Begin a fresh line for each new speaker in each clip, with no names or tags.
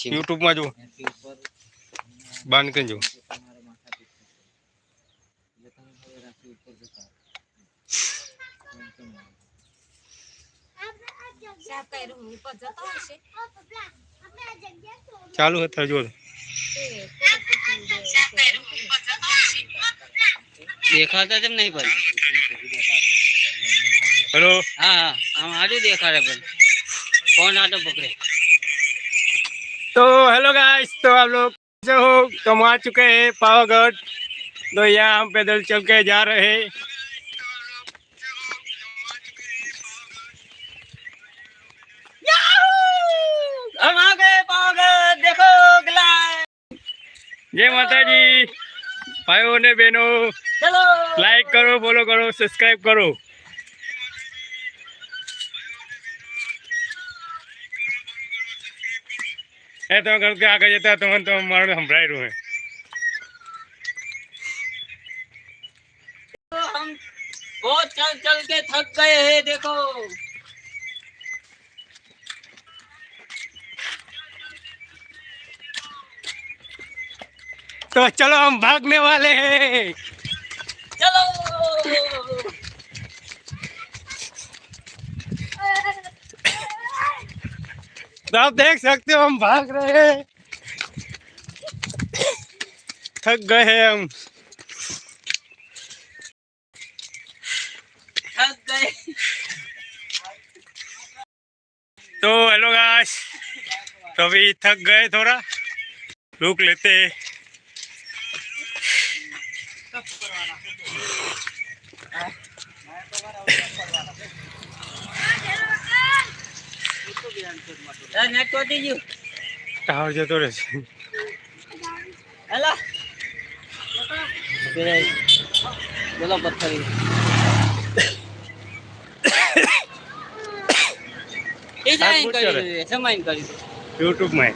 યુટ્યુબમાં જો બહાર નીકળી જો
સાફ કર્યું ઉપર જતો હશે
ચાલુ હતા જો
દેખાતા તેમ નહીં પણ
હેલો?
હા હા. આમ આજુ દેખાડે પણ. ફોન આટો પકડે.
तो हेलो गाइस तो आप लोग कैसे हो? तो हम आ चुके हैं पावागढ़। तो यहाँ हम पैदल चल के जा रहे हैं।
हम आ गए पावागढ़ देखो
जय माता जी भाइयों ने बहनों लाइक करो फॉलो करो सब्सक्राइब करो। એ તમે ઘર કે આગળ જતા તમને તો મારું સંભળાઈ રહ્યું હે
तो हम बहुत चल चल के थक गए हैं देखो
तो चलो हम भागने वाले हैं
चलो
आप देख सकते हो हम भाग रहे हैं। थक गए हैं हम।
थक गए।
तो हेलो गाइस तो अभी थक गए थोड़ा। रुक लेते हैं।
નેટ તોટી ગયું
ટાવર જતો રહેશે.
હેલો. બોલો પથ્થર
ડિઝાઇન
કરી સમાઈન
યુટ્યુબમાં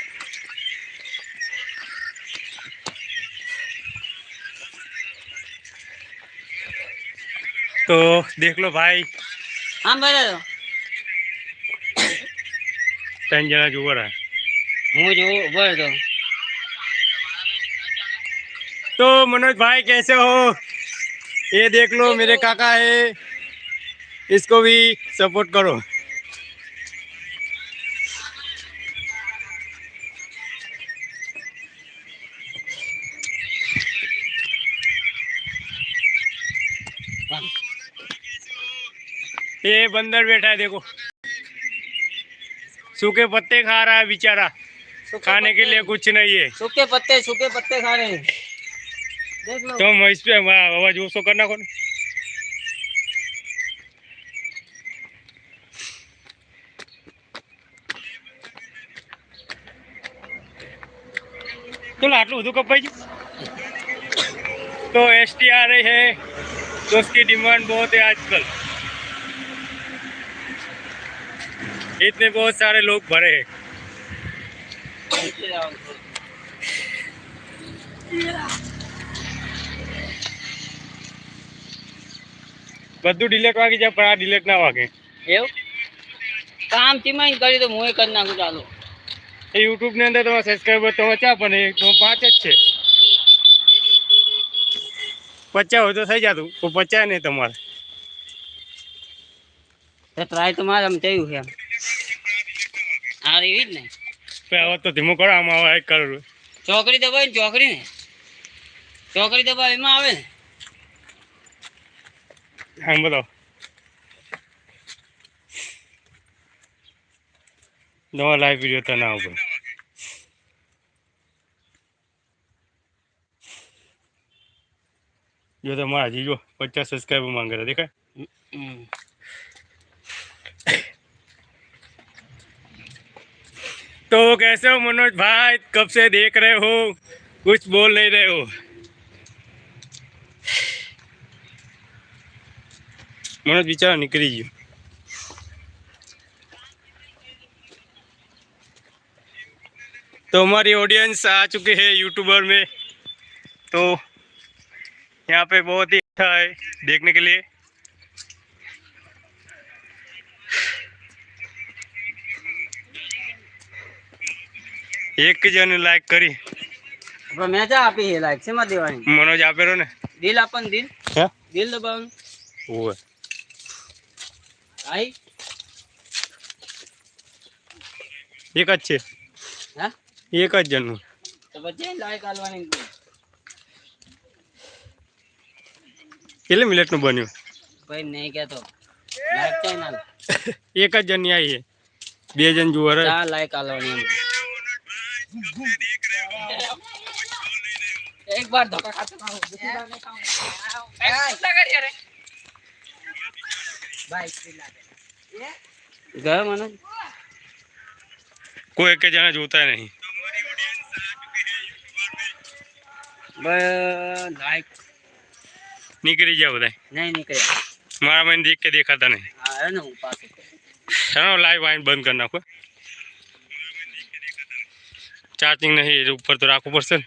तो देख लो भाई।
हाँ, हम बोला
दो। तीन जगह जोवर
है हूँ। जो बोल दो।
तो मनोज भाई कैसे हो? ये देख लो मेरे काका है। इसको भी सपोर्ट करो। ये बंदर बैठा है देखो। सूखे पत्ते खा रहा है बेचारा। खाने के लिए कुछ नहीं है।
सूखे पत्ते सूखे पत्ते खा रहे हैं।
तो इस पे आवाज़ वो सो करना कौन? ચલો આટલું બધું કપાઈ ગયું તો એસટી આ રહી હૈ તો ઉસકી ડિમાન્ડ બહુ હૈ આજકલ इतने बहुत सारे लोग भरे हैं બધું ડિલેટ વાગી જાય પણ આ ડિલેટ ના વાગે
એવું કામ ચીમાઈ કરી તો હું એ કરી નાખું ચાલો
એ યુટ્યુબ ની અંદર તમારા સબસ્ક્રાઈબર તો ચા પણ એક તો પાંચ જ છે પચાસ હોય તો થઈ જતું તો પચાસ નહીં તમારે
તો ટ્રાય તો મારે આમ થયું છે એમ આ એવી જ ને
તો હવે તો ધીમું કરો આમાં હવે એક કરું
ચોકડી દબાવી ને ચોકડી ને ચોકડી દબાવી એમાં આવે ને
હા બોલો નવા લાઈવ વિડીયો તો ના ઉપર જો તમારા હજી જો પચાસ સબસ્ક્રાઈબર માંગે છે દેખાય तो कैसे हो मनोज भाई? कब से देख रहे हो? कुछ बोल नहीं रहे हो। मनोज, बेचारा निकली गयो तो हमारी ऑडियंस आ चुकी है यूट्यूबर में। तो यहाँ पे बहुत ही अच्छा है देखने के लिए। એક જણ લાઈક કરી.
આપણે મેચા આપી હે લાઈક શેમાં દેવાની?
મનોજ આપેરો ને.
દિલ આપન દિલ.
હે?
દિલ દબાવન.
ઓય
આઈ.
એક જ છે.
હા?
એક જ જણનું.
તો પછી લાઈક આલવાની.
કેટલી મિનિટનું બન્યું?
ભાઈ નહીં કહેતો. લાઈક ચેનલ
એક જ જણની આવી છે. બે જણ જુઓ રે
ચા લાઈક આલવાની एक बार धोखा खाते ना खाओ दूसरी बार नहीं खाऊँगा बाइक पे
लगा गया माना कोई के
जाना
जोता है नहीं।
लाइक निकली
जाओ बताए नहीं निकले। मारा मैंने
देख के देखा था नहीं।
हाँ, है ना ऊपर से चलो लाइव वाइन बंद करना को ચાર્જિંગ નહીં ઉપર તો રાખવું પડશે ને.